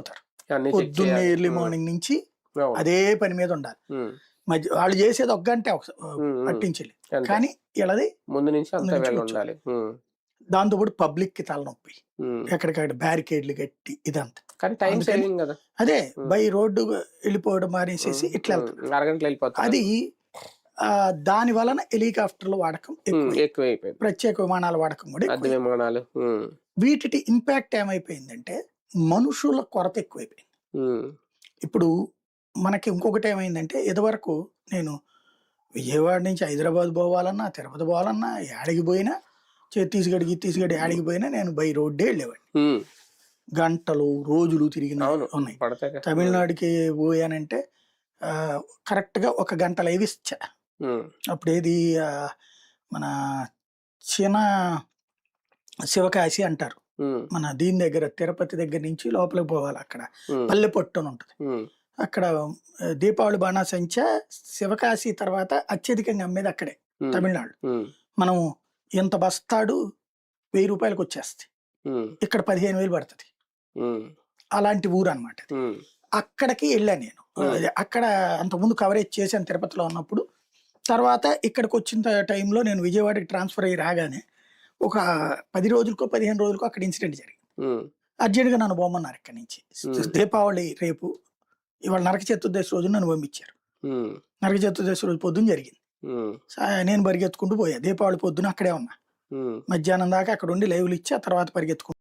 check పొద్దున్నే. Early morning నుంచి. అదే పని మీద ఉండాలి. మధ్య వాళ్ళు చేసేది ఒక గంటే. పట్టించాలి. కానీ ఇలాది ముందు నుంచి. ఉండాలి. ఉమ్, దాంతోపాటు పబ్లిక్కి తలనొప్పి. ఎక్కడికక్కడ బ్యారికేడ్లు కట్టి ఇదంతా. కానీ టైం సేవింగ్ కదా. అదే. బై రోడ్డు వెళ్ళిపోవడం మానేసేసి ఇట్లా వెళ్ళిపోతుంది అది దాని వలన హెలికాప్టర్ల వాడకం ఎక్కువ ప్రత్యేక విమానాల వాడకం కూడా విమానాలు. వీటి ఇంపాక్ట్ ఏమైపోయిందంటే మనుషుల కొరత ఎక్కువైపోయింది. ఇప్పుడు మనకి ఇంకొకటి ఏమైందంటే ఇదివరకు నేను విజయవాడ నుంచి హైదరాబాద్ పోవాలన్నా తిరుపతి పోవాలన్నా యాడికి పోయినా ఛత్తీస్గఢ్ గిత్తీస్గఢ్ యాడికి పోయినా నేను బై రోడ్డే వెళ్ళేవాడిని. గంటలు రోజులు తిరిగిన ఉన్నాయి. తమిళనాడుకి పోయానంటే ఆ, కరెక్ట్గా ఒక గంట లైవ్ ఇచ్చా. అప్పుడు ఏది మన చిన్న శివకాశి అంటారు. మన దీని దగ్గర తిరుపతి దగ్గర నుంచి లోపలికి పోవాలి అక్కడ. ఉమ్, పల్లెపట్టు అని ఉంటుంది. అక్కడ దీపావళి బాణాసంచ శివకాశి తర్వాత అత్యధికంగా అమ్మేది అక్కడే తమిళనాడు మనం ఇంత బస్తాడు వెయ్యి రూపాయలకు వచ్చేస్తుంది. ఉమ్, ఇక్కడ పదిహేను వేలు పడుతుంది. అలాంటి ఊరు అనమాట అక్కడికి వెళ్ళాను నేను. అక్కడ అంతకుముందు కవరేజ్ చేశాను తిరుపతిలో ఉన్నప్పుడు. తర్వాత ఇక్కడికి వచ్చిన టైంలో నేను విజయవాడకి ట్రాన్స్ఫర్ అయ్యి రాగానే ఒక పది రోజులకో పదిహేను రోజులకో అక్కడ ఇన్సిడెంట్ జరిగింది. అర్జెంట్గా నన్ను పోమన్నారు ఇక్కడి నుంచి. దీపావళి రేపు ఇవాళ నరక చతుర్దశి రోజు నన్ను పంపించారు. నరక చతుర్దశి రోజు పొద్దున్న జరిగింది. నేను పరిగెత్తుకుంటూ పోయా. దీపావళి పొద్దున అక్కడే ఉన్నా. మధ్యాహ్నం దాకా అక్కడ ఉండి లైవ్లు ఇచ్చి ఆ తర్వాత పరిగెత్తుకుంటూ